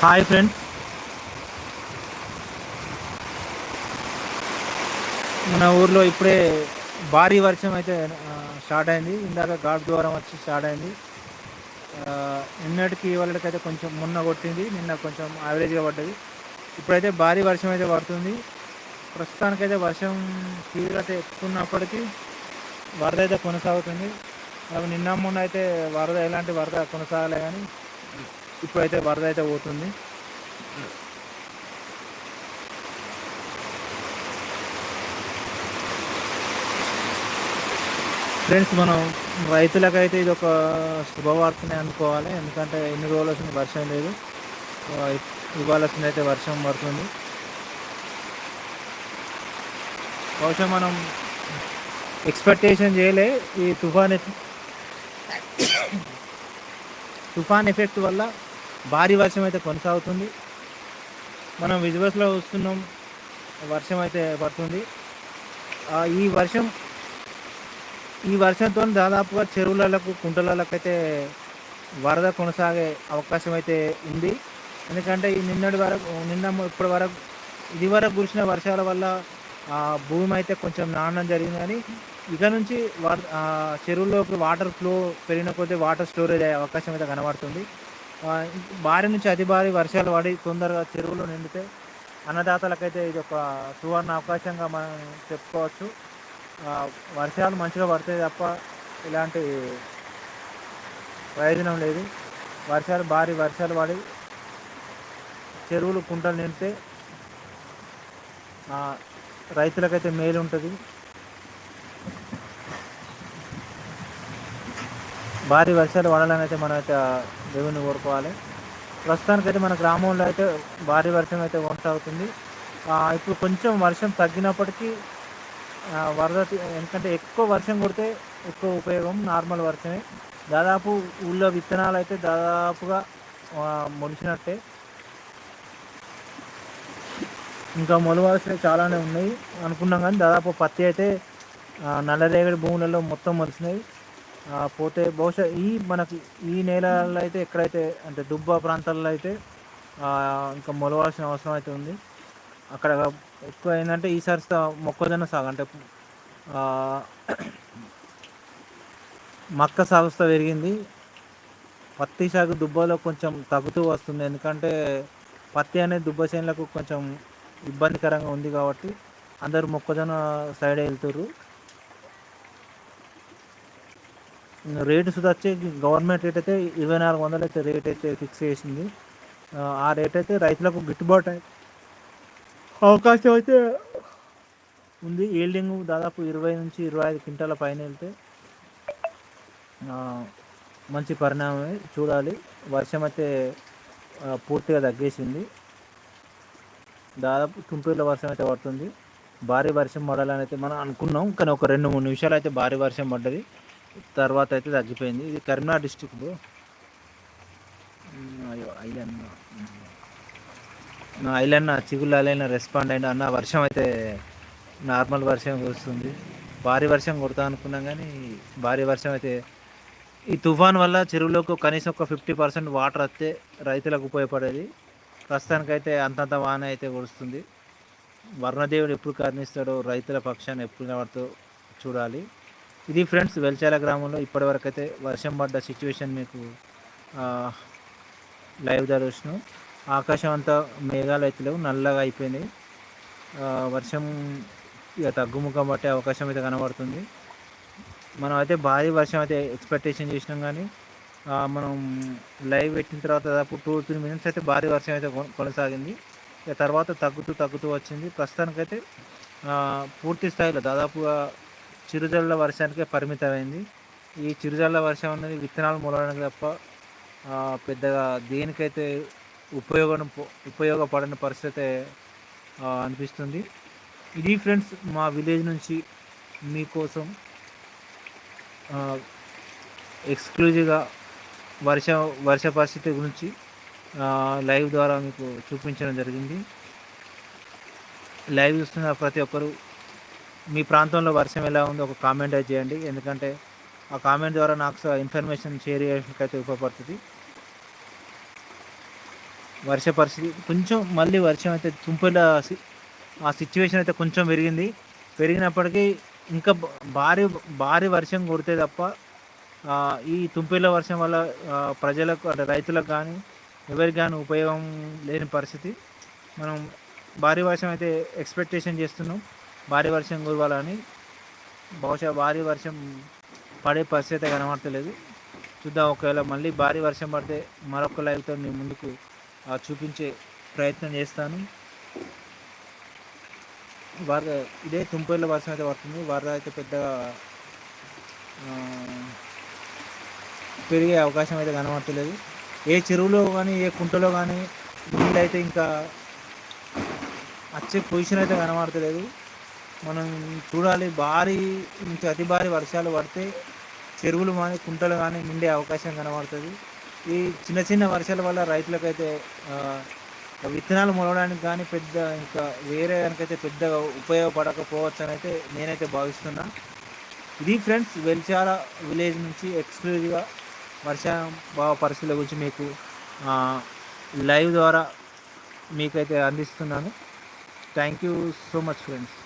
Hi friend. మన ఊర్లో ఇప్పుడే భారీ వర్షం అయితే స్టార్ట్ అయింది. ఇందాక ఘాట్ ద్వారం వచ్చి స్టార్ట్ అయింది. నిన్నటికి వాళ్ళకైతే కొంచెం మొన్న కొట్టింది. నిన్న కొంచెం యావరేజ్గా పడ్డది. ఇప్పుడైతే భారీ వర్షం అయితే పడుతుంది. ప్రస్తుతానికైతే వర్షం తీవ్రత ఎక్కున్నప్పటికీ వరద అయితే కొనసాగుతుంది. అవి నిన్న మొన్న అయితే వరద ఎలాంటి వరద కొనసాగలే కానీ ఇప్పుడైతే వరద అయితే పోతుంది. ఫ్రెండ్స్ మనం రైతులకైతే ఇది ఒక శుభవార్తనే అనుకోవాలి. ఎందుకంటే ఎన్ని రోజులు వచ్చింది వర్షం లేదు. ఆ, ఇవాళ వచ్చింది అయితే వర్షం పడుతుంది. బహుశా మనం ఎక్స్పెక్టేషన్ చేయలే ఈ తుఫాన్ తుఫాన్ ఎఫెక్ట్ వల్ల భారీ వర్షం అయితే కొనసాగుతుంది. మనం విజువల్స్లో వస్తున్నాం. వర్షం అయితే పడుతుంది. ఈ వర్షం ఈ వర్షంతో దాదాపుగా చెరువులకు కుంటలకు అయితే వరద కొనసాగే అవకాశం అయితే ఉంది. ఎందుకంటే ఈ నిన్నటి వరకు నిన్న ఇప్పటి వరకు ఇది వరకు కురిసిన వర్షాల వల్ల భూమి అయితే కొంచెం నానడం జరిగింది కానీ ఇక నుంచి వర ఆ, చెరువులోకి వాటర్ ఫ్లో పెరిగిన కొద్దీ వాటర్ స్టోరేజ్ అయ్యే అవకాశం అయితే కనబడుతుంది. భారీ నుంచి అతి భారీ వర్షాలు పడి తొందరగా చెరువులు నిండితే అన్నదాతలకైతే ఇది ఒక సువర్ణ అవకాశంగా మనం చెప్పుకోవచ్చు. వర్షాలు మంచిగా పడతాయి తప్ప ఇలాంటి ప్రయోజనం లేదు. వర్షాలు భారీ వర్షాలు పడి చెరువులు కుంటలు నిండితే రైతులకైతే మేలు ఉంటుంది భారీ వర్షాలు పడాలని అయితే మనం అయితే దేవుని కోరుకోవాలి. ప్రస్తుతానికైతే మన గ్రామంలో అయితే భారీ వర్షం అయితే కొనసాగుతుంది. ఇప్పుడు కొంచెం వర్షం తగ్గినప్పటికీ వరద ఎందుకంటే ఎక్కువ వర్షం కొడితే ఎక్కువ ఉపయోగం నార్మల్ వర్షమే. దాదాపు ఊళ్ళో విత్తనాలు అయితే దాదాపుగా మొలిచినట్టే ఇంకా మొలవాల్సినవి చాలానే ఉన్నాయి. అనుకున్నాం కానీ దాదాపు పత్తి అయితే నల్లరేగడి భూములలో మొత్తం మొలిచినాయి ఆ, పోతే బహుశా ఈ మనకి ఈ నేలల్లో అయితే ఎక్కడైతే అంటే దుబ్బ ప్రాంతాల్లో అయితే ఆ, ఇంకా మొలవాల్సిన అవసరం అయితే ఉంది. అక్కడ ఎక్కువ ఏంటంటే ఈసారి సా- మొక్కజొన్న సాగు అంటే ఆ, మక్క సాగుస్తా పెరిగింది. పత్తి సాగు దుబ్బలో కొంచెం తగ్గుతూ వస్తుంది. ఎందుకంటే పత్తి అనేది దుబ్బ చేనులకు కొంచెం ఇబ్బందికరంగా ఉంది కాబట్టి అందరూ మొక్కజొన్న సైడ్ వెళ్తుర్రు. రేటు సుధా వచ్చి గవర్నమెంట్ రేట్ అయితే ఇరవై నాలుగు వందలు అయితే రేట్ అయితే ఫిక్స్ చేసింది. ఆ, రేట్ అయితే రైతులకు గిట్టుబాటు అవకాశం అయితే ఉంది. ఈల్డింగ్ దాదాపు ఇరవై నుంచి ఇరవై ఐదు క్వింటాల పైన వెళ్తే మంచి పరిణామమే చూడాలి. వర్షం అయితే పూర్తిగా తగ్గేసింది. దాదాపు తుంపేర్ల వర్షం అయితే పడుతుంది. భారీ వర్షం పడాలని అయితే మనం అనుకున్నాం. కానీ ఒక రెండు మూడు నిమిషాలు అయితే భారీ వర్షం పడ్డది. తర్వాత అయితే తగ్గిపోయింది. ఇది కరీంనగర్ డిస్టిక్ అయ్యో ఐలన్న నా. ఐలన్న చిగుళ్ళైన రెస్పాండ్ అయిన అన్న వర్షం అయితే నార్మల్ వర్షం కురుస్తుంది. భారీ వర్షం కొడతా అనుకున్నాం కానీ భారీ వర్షం అయితే ఈ తుఫాన్ వల్ల చెరువులోకి కనీసం ఒక ఫిఫ్టీ పర్సెంట్ వాటర్ వస్తే రైతులకు ఉపయోగపడేది. ప్రస్తుతానికైతే అంతంత వాన అయితే కురుస్తుంది. వర్ణదేవుడు ఎప్పుడు కరుణిస్తాడో రైతుల పక్షాన్ని ఎప్పుడు నిలబడుతూ చూడాలి. ఇది ఫ్రెండ్స్ వెల్చాల గ్రామంలో ఇప్పటివరకు అయితే వర్షం పడ్డ సిచ్యువేషన్ మీకు లైవ్ దర్శనం ఆకాశం అంతా మేఘాలు అయితే లేవు నల్లగా అయిపోయింది. వర్షం ఇక తగ్గుముఖం పట్టే అవకాశం అయితే కనబడుతుంది. మనం అయితే భారీ వర్షం అయితే ఎక్స్పెక్టేషన్ చేసినాం కానీ మనం లైవ్ పెట్టిన తర్వాత దాదాపు టూ త్రీ మినిట్స్ అయితే భారీ వర్షం అయితే కొనసాగింది. ఇక తర్వాత తగ్గుతూ తగ్గుతూ వచ్చింది. ప్రస్తుతానికైతే పూర్తి స్థాయిలో దాదాపుగా చిరుజల్ల వర్షానికే పరిమితమైంది. ఈ చిరుజల్ల వర్షం అనేది విత్తనాలు మొలవడానికి తప్ప పెద్దగా దేనికైతే ఉపయోగం ఉపయోగపడని పరిస్థితి అనిపిస్తుంది. ఇది ఫ్రెండ్స్ మా విలేజ్ నుంచి మీకోసం ఎక్స్క్లూజివ్గా వర్ష వర్ష పరిస్థితి గురించి లైవ్ ద్వారా మీకు చూపించడం జరిగింది. లైవ్ చూస్తున్న ప్రతి ఒక్కరు మీ ప్రాంతంలో వర్షం ఎలా ఉందో? ఒక కామెంట్ అయితే చేయండి. ఎందుకంటే ఆ కామెంట్ ద్వారా నాకు ఇన్ఫర్మేషన్ షేర్ చేయడానికి అయితే ఉపయోగపడుతుంది. వర్ష పరిస్థితి కొంచెం మళ్ళీ వర్షం అయితే తుంపల సి- ఆ సిచ్యువేషన్ అయితే కొంచెం పెరిగింది. పెరిగినప్పటికీ ఇంకా భారీ భారీ వర్షం కొడితే తప్ప ఈ తుంపేల వర్షం వల్ల ప్రజలకు అంటే రైతులకు కానీ ఎవరికి కానీ ఉపయోగం లేని పరిస్థితి. మనం భారీ వర్షం అయితే ఎక్స్పెక్టేషన్ చేస్తున్నాం. భారీ వర్షం కురవాలని బహుశా భారీ వర్షం పడే పరిస్థితి అయితే కనబడతలేదు. చూద్దాం ఒకవేళ మళ్ళీ భారీ వర్షం పడితే మరొక లైవ్తో నేను ముందుకు చూపించే ప్రయత్నం చేస్తాను. వరద ఇదే తుంపేళ్ళ వర్షం అయితే పడుతుంది. వరద అయితే పెద్దగా పెరిగే అవకాశం అయితే కనబడతలేదు. ఏ చెరువులో కానీ ఏ కుంటలో కానీ నీళ్ళు అయితే ఇంకా వచ్చే పొజిషన్ అయితే కనబడతలేదు. మనం చూడాలి భారీ నుంచి అతి భారీ వర్షాలు పడితే చెరువులు కానీ కుంటలు కానీ నిండే అవకాశం కనబడుతుంది. ఈ చిన్న చిన్న వర్షాల వల్ల రైతులకైతే విత్తనాలు మొలవడానికి కానీ పెద్ద ఇంకా వేరే దానికైతే పెద్దగా ఉపయోగపడకపోవచ్చు అని అయితే నేనైతే భావిస్తున్నా. ఇది ఫ్రెండ్స్ వెల్చార విలేజ్ నుంచి ఎక్స్క్లూజివ్గా వర్షా భావ పరిస్థితుల గురించి మీకు లైవ్ ద్వారా మీకైతే అందిస్తున్నాను. Thank you so much friends.